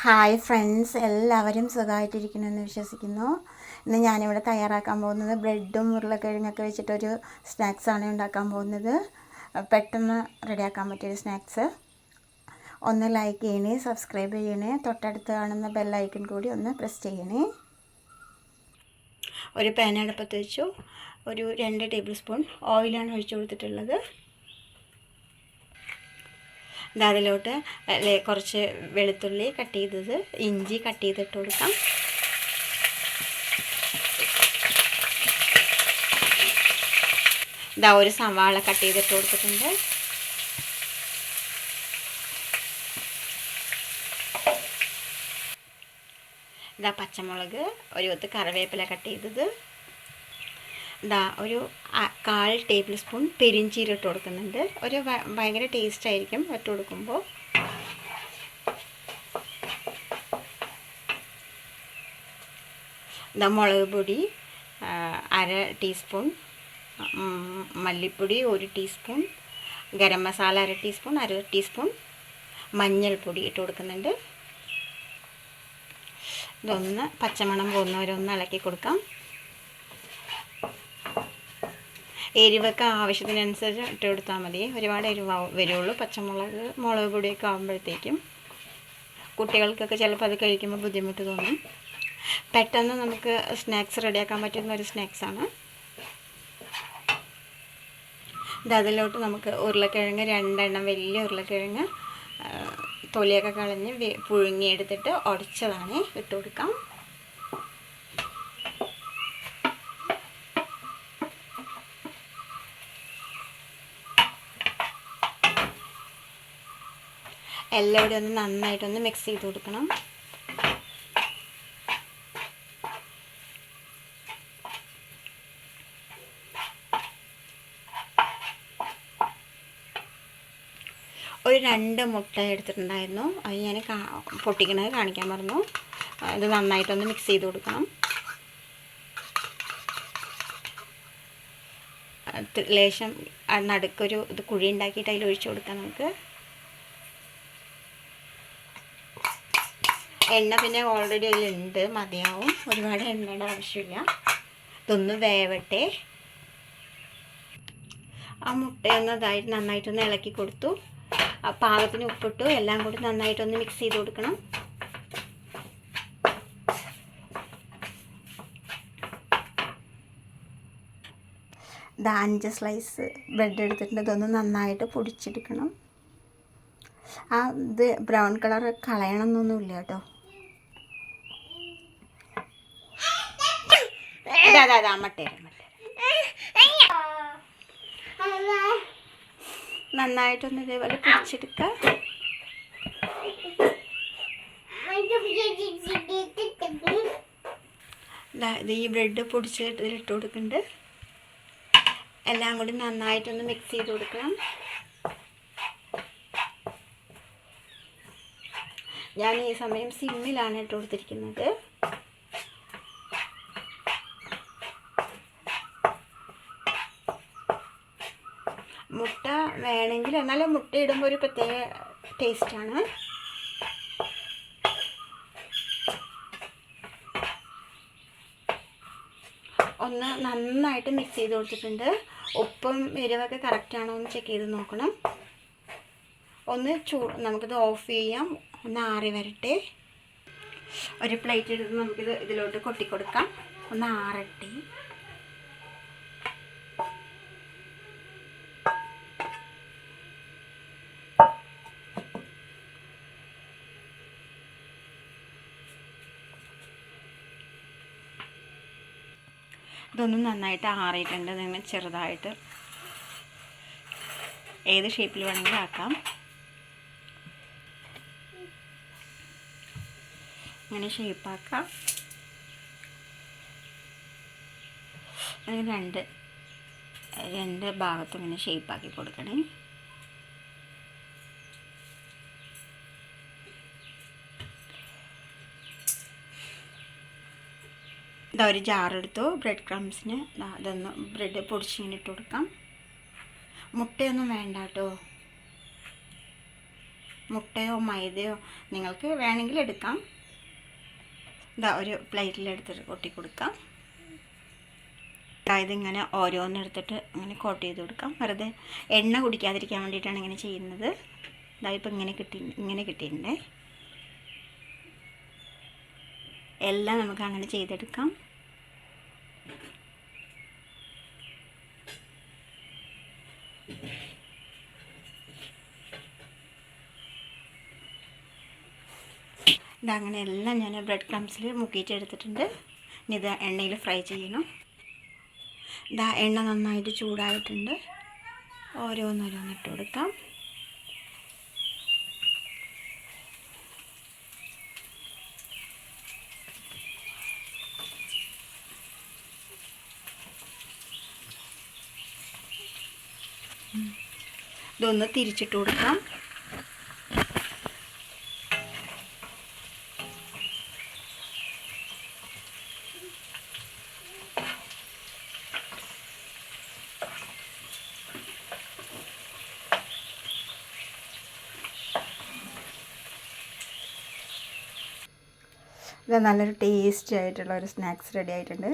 Hi friends എല്ലാവരും സുഖമായിട്ടിരിക്കണമെന്ന് വിശ്വസിക്കുന്നു. ഇന്ന് ഞാനിവിടെ തയ്യാറാക്കാൻ പോകുന്നത് ബ്രെഡും ഉരുളക്കിഴങ്ങൊക്കെ വെച്ചിട്ടൊരു സ്നാക്സാണ് ഉണ്ടാക്കാൻ പോകുന്നത്. പെട്ടെന്ന് റെഡിയാക്കാൻ പറ്റിയൊരു സ്നാക്സ്. ഒന്ന് ലൈക്ക് ചെയ്യണേ സബ്സ്ക്രൈബ് ചെയ്യണേ തൊട്ടടുത്ത് കാണുന്ന ബെല്ലൈക്കൺ കൂടി ഒന്ന് പ്രസ് ചെയ്യണേ. ഒരു പാൻ അടുപ്പത്ത് വെച്ചു. ഒരു രണ്ട് ടേബിൾ സ്പൂൺ ഓയിലാണ് ഒഴിച്ചു കൊടുത്തിട്ടുള്ളത്. ഇത് അതിലോട്ട് കുറച്ച് വെളുത്തുള്ളി കട്ട് ചെയ്തത് ഇഞ്ചി കട്ട് ചെയ്തിട്ട് കൊടുക്കാം. ഇതാ ഒരു സവാള കട്ട് ചെയ്തിട്ട് കൊടുത്തിട്ടുണ്ട്. ഇതാ പച്ചമുളക് ഒരു കൊത്ത് കറിവേപ്പില കട്ട് ചെയ്തത്. ഇതാ ഒരു കാൽ ടേബിൾ സ്പൂൺ പെരിഞ്ചീരം ഇട്ട് കൊടുക്കുന്നുണ്ട്. ഒരു ഭയങ്കര ടേസ്റ്റ് ആയിരിക്കും ഇട്ട് കൊടുക്കുമ്പോൾ. ഇതാ മുളക് പൊടി അര ടീസ്പൂൺ മല്ലിപ്പൊടി ഒരു ടീസ്പൂൺ ഗരം മസാല അര ടീസ്പൂൺ അര ടീസ്പൂൺ മഞ്ഞൾപ്പൊടി ഇട്ട് കൊടുക്കുന്നുണ്ട്. ഇതൊന്ന് പച്ചമണം പോകുന്നവരൊന്ന് ഇളക്കി കൊടുക്കാം. എരിവൊക്കെ ആവശ്യത്തിനനുസരിച്ച് ഇട്ട് കൊടുത്താൽ മതി. ഒരുപാട് എരിവ് വരുള്ളൂ. പച്ചമുളക് മുളക് പൊടിയൊക്കെ ആകുമ്പോഴത്തേക്കും കുട്ടികൾക്കൊക്കെ ചിലപ്പോൾ അത് കഴിക്കുമ്പോൾ ബുദ്ധിമുട്ട് തോന്നും. പെട്ടെന്ന് നമുക്ക് സ്നാക്സ് റെഡിയാക്കാൻ പറ്റുന്ന ഒരു സ്നാക്സാണ് ഇത് അതിലോട്ട് നമുക്ക് ഉരുളക്കിഴങ്ങ് രണ്ടെണ്ണം വലിയ ഉരുളക്കിഴങ്ങ് തൊലിയൊക്കെ കളഞ്ഞ് പുഴുങ്ങിയെടുത്തിട്ട് ഉടച്ചതാണ്. ഇട്ട് കൊടുക്കാം എല്ലാം കൂടി ഒന്ന് നന്നായിട്ടൊന്ന് മിക്സ് ചെയ്ത് കൊടുക്കണം. ഒരു രണ്ട് മുട്ട എടുത്തിട്ടുണ്ടായിരുന്നു. അത് ഞാൻ പൊട്ടിക്കണത് കാണിക്കാൻ പറഞ്ഞു. ഇത് നന്നായിട്ടൊന്ന് മിക്സ് ചെയ്ത് കൊടുക്കണം. ലേശം നടുക്കൊരു ഇത് കുഴി ഉണ്ടാക്കിയിട്ട് അതിൽ ഒഴിച്ചു കൊടുക്കാം നമുക്ക്. എണ്ണ പിന്നെ ഓൾറെഡി അതിലുണ്ട് മതിയാവും. ഒരുപാട് എണ്ണയുടെ ആവശ്യമില്ല. ഇതൊന്ന് വേവട്ടെ. ആ മുട്ടയൊന്ന് ഇതായിട്ട് നന്നായിട്ടൊന്ന് ഇളക്കി കൊടുത്തു. ആ പാകത്തിന് ഉപ്പിട്ടു. എല്ലാം കൂടി നന്നായിട്ടൊന്ന് മിക്സ് ചെയ്ത് കൊടുക്കണം. ഇതാ അഞ്ച് സ്ലൈസ് ബ്രെഡ് എടുത്തിട്ടുണ്ട്. ഇതൊന്ന് നന്നായിട്ട് പൊടിച്ചെടുക്കണം. ആ ഇത് ബ്രൗൺ കളർ കളയണം എന്നൊന്നുമില്ല കേട്ടോ. അതാ അതെ അതാ നന്നായിട്ടൊന്ന് ഇതേപോലെ പിടിച്ചെടുക്ക. ഈ ബ്രെഡ് പൊടിച്ചിട്ട് ഇട്ട് കൊടുക്കുന്നുണ്ട്. എല്ലാം കൂടി നന്നായിട്ടൊന്ന് മിക്സ് ചെയ്ത് കൊടുക്കണം. ഞാൻ ഈ സമയം സിമ്മിലാണ് ഇട്ട് കൊടുത്തിരിക്കുന്നത്. മുട്ട വേണമെങ്കിൽ എന്നാലും മുട്ട ഇടുമ്പോൾ ഒരു പ്രത്യേക ടേസ്റ്റാണ് ഒന്ന് നന്നായിട്ട് മിക്സ് ചെയ്ത് കൊടുത്തിട്ടുണ്ട്. ഉപ്പും എരിവൊക്കെ കറക്റ്റാണോ എന്ന് ചെക്ക് ചെയ്ത് നോക്കണം. ഒന്ന് ചൂ നമുക്കിത് ഓഫ് ചെയ്യാം. ഒന്ന് ആറി വരട്ടെ. ഒരു പ്ലേറ്റ് എടുത്ത് നമുക്കിത് ഇതിലോട്ട് കൊട്ടിക്കൊടുക്കാം. ഒന്ന് ആറട്ടെ. ഇതൊന്നും നന്നായിട്ട് ആറിയിട്ടുണ്ട്. നിങ്ങൾ ചെറുതായിട്ട് ഏത് ഷേപ്പിൽ വേണമെങ്കിലും ആക്കാം. അങ്ങനെ ഷേപ്പാക്കാം രണ്ട് രണ്ട് ഭാഗത്തും ഇങ്ങനെ ഷേപ്പാക്കി കൊടുക്കണേ. ഇതാ ഒരു ജാറെടുത്തു ബ്രെഡ് ക്രംസിന് അതൊന്ന് ബ്രെഡ് പൊടിച്ചിങ്ങനെ ഇട്ട് കൊടുക്കാം. മുട്ടയൊന്നും വേണ്ട കേട്ടോ. മുട്ടയോ മൈദയോ നിങ്ങൾക്ക് വേണമെങ്കിൽ എടുക്കാം. ഇതാ ഒരു പ്ലേറ്റിലെടുത്തിട്ട് കൊട്ടി കൊടുക്കാം. അതായത് ഇങ്ങനെ ഓരോന്നെടുത്തിട്ട് ഇങ്ങനെ കോട്ട് ചെയ്ത് കൊടുക്കാം. വെറുതെ എണ്ണ കുടിക്കാതിരിക്കാൻ വേണ്ടിയിട്ടാണ് ഇങ്ങനെ ചെയ്യുന്നത്. ഇതാ ഇപ്പം ഇങ്ങനെ കിട്ടി ഇങ്ങനെ കിട്ടിയിട്ടുണ്ടേ. എല്ലാം നമുക്ക് അങ്ങനെ ചെയ്തെടുക്കാം. ഇതങ്ങനെ എല്ലാം ഞാൻ ബ്രെഡ് ക്രംസിൽ മുക്കിയിട്ട് എടുത്തിട്ടുണ്ട് ഇനി ഇത് എണ്ണയിൽ ഫ്രൈ ചെയ്യണം. ഇതാ എണ്ണ നന്നായിട്ട് ചൂടായിട്ടുണ്ട്. ഓരോന്നോരോന്ന് ഇട്ട് കൊടുക്കാം. ഇതൊന്ന് തിരിച്ചിട്ട് കൊടുക്കാം. ഇത് നല്ലൊരു ടേസ്റ്റി ആയിട്ടുള്ള ഒരു സ്നാക്സ് റെഡി ആയിട്ടുണ്ട്.